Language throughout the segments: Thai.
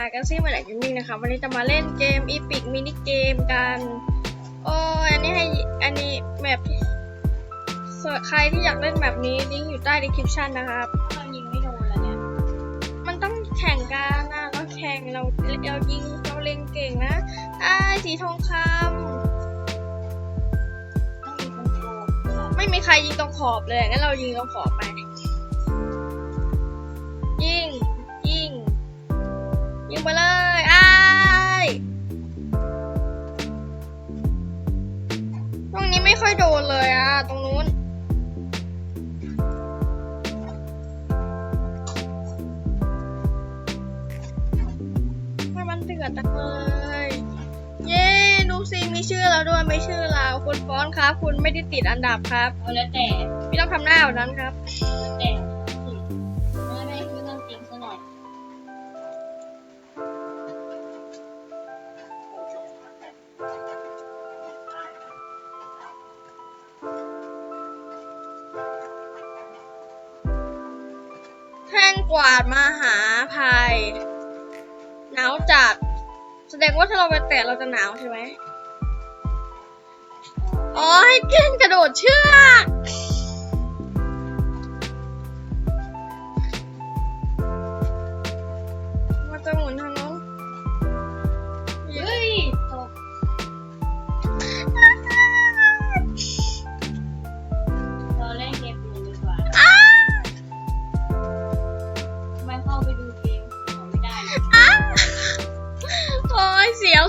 การกันซี่มาแหลกจริงๆนะคะวันนี้จะมาเล่นเกมอีพิกมินิเกมกันโอ้ยอันนี้ให้อันนี้แมปส่วนใครที่อยากเล่นแบบนี้ลิงก์อยู่ใต้ดีคริปชันนะครับเรายิงไม่โดนแล้วเนี่ยมันต้องแข่งกันนะเราแข่งเราเรายิงเราเล่นเก่งนะอ้ายสีทองคต้องมีคนโกงค่ะำไม่มีใครยิงตรงขอบเลยงั้นเรายิงตรงขอบไป งไปเลยอ้ายตรงนี้ไม่ค่อยโดนเลยอะ ตรงนู้น ให้มันเดือดจังเลย เย้ดูสิมีชื่อเราด้วยไม่ชื่อเรา คุณฟ้อนครับ คุณไม่ได้ติดอันดับครับ เอาแล้วแต่ ไม่ต้องทำหน้าแบบนั้นครับ วาดมาหาภัยหนาวจัด แสดงว่าถ้าเราไปแตะเราจะหนาวใช่ไหมอ๋อให้เก่งกระโดดเชือก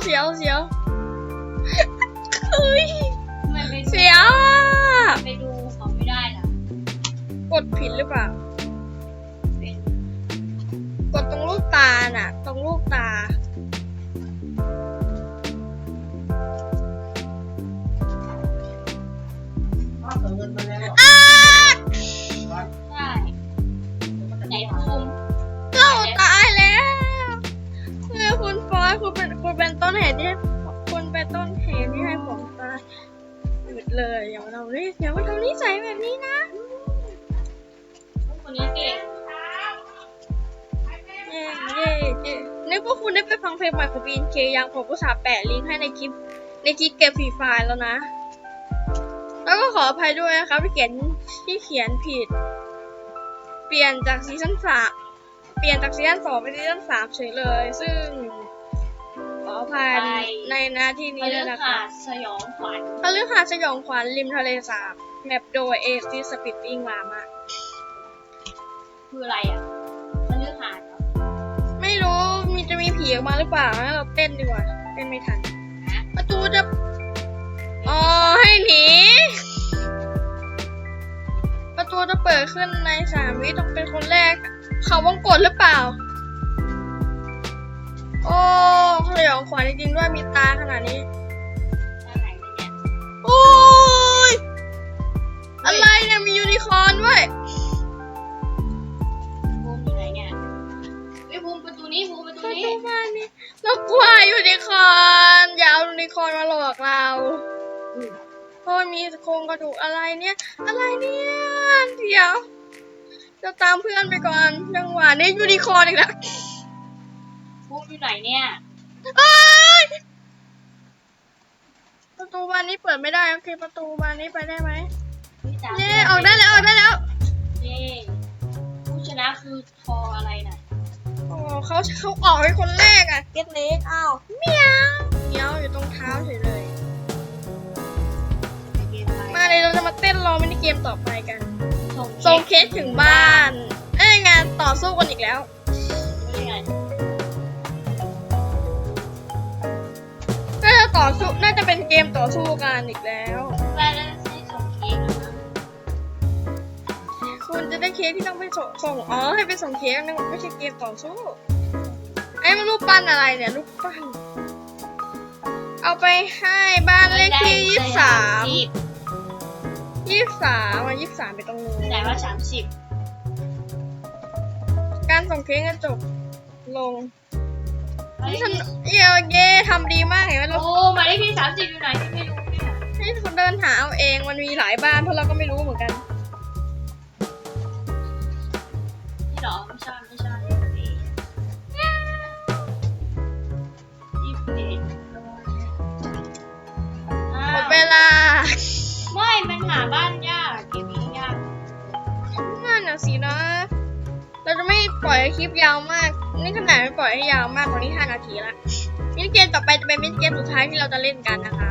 เสียวเสียวเสียวเฮ้ยทำไมไปดูเสียวอะ ไปดูของไม่ได้ล่ะกดผิดหรือเปล่า เป็น กดตรงรูปตาน่ะ ตรงรูปตา เลยอย่ามาทำนี่อย่ามาทำนิสัยแบบนี้นะคนนี้เก่งเย้เย้เย้นึกว่าคุณได้ไปฟังเพลงใหม่ของบีนเคยังผมก็สาแปะลิงก์ให้ในคลิป ในคลิปเกมฟรีไฟล์แล้วนะ แล้วก็ขออภัยด้วยนะครับที่เขียนที่เขียนผิด เปลี่ยนจากซีซั่นสามเปลี่ยนจากซีซั่นสองเป็นซีซั่นสามเฉยเลย ซึ่ง ภัยในหน้าที่นี้เขาด้เรื่วอยงนะคะขาดสยองขวัญพฤหัสสยองขวัญริมทะเลสาบแมปโดยเอซิสปิตติ้งลามะคืออะไรอะเขาเรื่องขาดเหรอไม่รู้มีจะมีผีออกมาหรือเปล่างั้นเราเต้นดีกว่าเต้นไม่ทันฮะประตูจะอ๋อให้หนีประตูจะเปิดขึ้นในสามวิต้องเป็นคนแรก เขาวงกดหรือเปล่า โอ้ส ยองขวัญจริงๆด้วยมีตาขนาดนี้ทางไหนเนี่ยโอ้ย อะไรเนี่ยมียูนิคอร์นด้วยภูมิอยู่ไหนเนี่ยไอ้ยภูมิประตูนี้ภูมิประตูประนี้ตูบ้านนี้เรากลัวยูนิคอร์นอย่าเอายูนิคอร์นมาหลอกเราเพราะมันมีโครงกระดูกอะไรเนี่ย อะไรเนี่ยเดี๋ยวจะตามเพื่อนไปก่อนจังหวะนี้ยูนิคอร์นอีกแล้วภูมิอยู่ไหนเนี่ยเอ้ย ประตูบานนี้เปิดไม่ได้โอเคประตูบานนี้ไปได้ไหมพี่ตามเย้ออกได้แล้วออกได้แล้วเย้ผู้ชนะคือทออะไรน่ะโอ้เขาเขาออกเป็นคนแรกอะเก็ตเล็กอ้าวเมียวเมียวอยู่ตรงเท้าเฉยเลยเกมอะไรมาเลยเราจะมาเต้นรอมินิเกมต่อไปกัน ส่งส่งเคสถึงบ้าน ต่อสู้น่าจะเป็นเกมต่อสู้กันอีกแล้ว แม่แล้วให้ส่งเค้กเหรอคะคุณจะได้เค้กที่ต้องไปส่งส่งอ๋อให้ไปส่งเค้กนึกว่าไม่ใช่เกมต่อสู้ไอ้มันรูปปั้นอะไรเนี่ยรูปปั้นเอาไปให้บ้านเลขที่ยี่สิบสามสิบยี่สิบสามมายี่สิบสามไปตรงนู้นไหนว่าสามสิบการส่งเค้กจะจบลงหมายเลี่ฉันเย่เย่ทำดีมากเห็นไหมเราโอ้หมายเลขที่สามสิบอยู่ไหนที่ไม่รู้เนี่ยนี่คนเดินหาเอาเองมันมีหลายบ้านเพราะเราก็ไม่รู้เหมือนกันไม่ใช่ไม่ช่ยี่สิบเวลาไม่มันหาบ้านยากเกมยาก นั่นน่ะสินะ เราจะไม่ปล่อยคลิปยาวมาก นี่ขนาดไม่ปล่อยให้ยาวมากกว่านี้5นาทีละมินเกมต่อไปจะเป็นมินเกมสุดท้ายที่เราจะเล่นกันนะคะ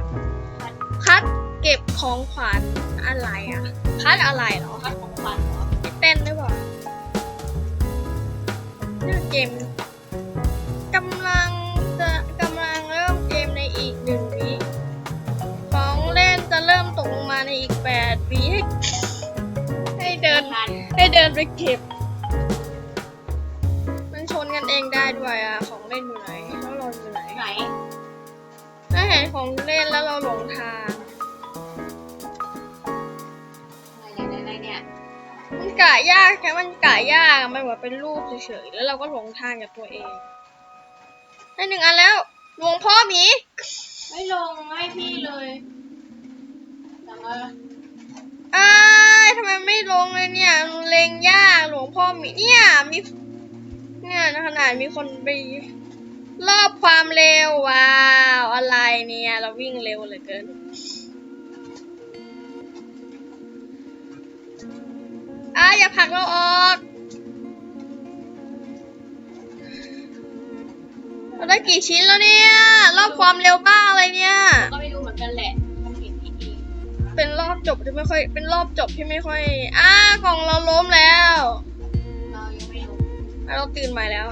คัดเก็บของขวัญอะไรอะคัดอะไรเหรอคัดของขวัญเหรอเต้นได้ป่ะนี่เกมกำลังจะกำลังเริ่มเกมในอีกหนึ่งวิของเล่นจะเริ่มตกลงมาในอีกแปดวิให้ให้เดินทันให้เดินไปเก็บ ของเล่นแล้วเราหลงทางอะไรเนี่ยอะไรเนี่ย มันกะยากแค่มันกะยากมันเหมือนเป็นรูปเฉยๆแล้วเราก็หลงทางกับตัวเองได้หนึ่งอันแล้วหลวงพ่อหมีไม่ลงให้พี่เลยแต่ว่าอ้ยทำไมไม่ลงเลยเนี่ยเลงยากหลวงพ่อหมีเนี่ยมีเนี่ยขนาดมีคนไป รอบความเร็ว ว้าว อะไรเนี่ย เราวิ่งเร็วเหลือเกิน อ้ายอย่าผลักเราออก เราได้กี่ชิ้นแล้วเนี่ย รอบความเร็วบ้าอะไรเนี่ย ก็ไม่รู้เหมือนกันแหละมันเห็นพี่เองเป็นรอบจบที่ไม่ค่อย เป็นรอบจบที่ไม่ค่อย อ้ากล่องเราล้มแล้ว เรายังไม่รู้อะเราตื่นใหม่แล้ว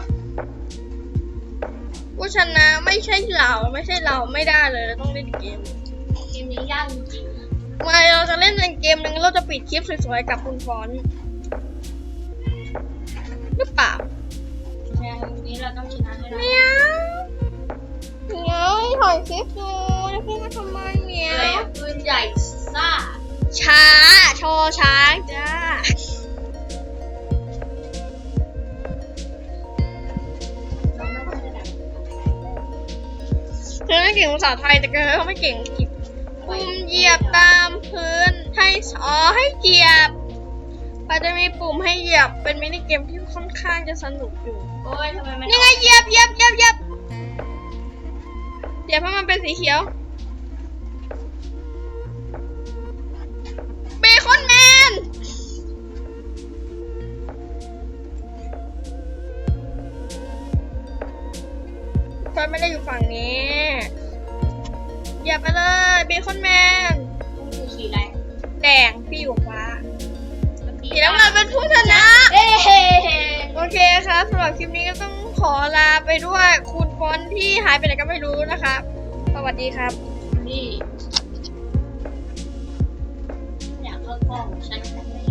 ผู้ชนะไม่ใช่เราไม่ใช่เราไม่ได้เลยเราต้องเล่นเกม เกมนี้ยากจริงไม่เราจะเล่นในเกมหนึ่งเราจะปิดคลิปสวยๆกับคุณฟอนต์หรือเปล่าๆใช่เกมนี้เราต้องชนะให้ได้ เมียวเมียวถอยคลิปดูจะพูดมาทำไมเมียอะไรวอะปืนใหญ่ซ่าช้าโชว์ช้างจ้าเรา เธอไม่เก่งภาษาไทยแต่เธอไม่เก่งอังกฤษปุ่มเหยียบตามพื้นให้อ๋อให้เหยียบอาจจะมีปุ่มให้เหยียบเป็นมินิเกมที่ค่อนข้างจะสนุกอยู่โอ้ยทำไมมันนี่ไงเหยียบเหยียบเหยียบเหยียบเหยียบให้มันเป็นสีเขียวเบคอนแมนเฟิร์นไม่ได้อยู่ฝั่งนี้ อย่าไปเลยเบคอนแมนสีสีอแดงพี่อยู่ฟ้าสีน้ำเงินเป็นผู้ชนะเอโอเคครับสำหรับคลิปนี้ก็ต้องขอลาไปด้วยคุณฟอนที่หายไปไหนก็ไม่รู้นะครับ สวัสดีครับนี่อยากเข้ากล้องฉันไม่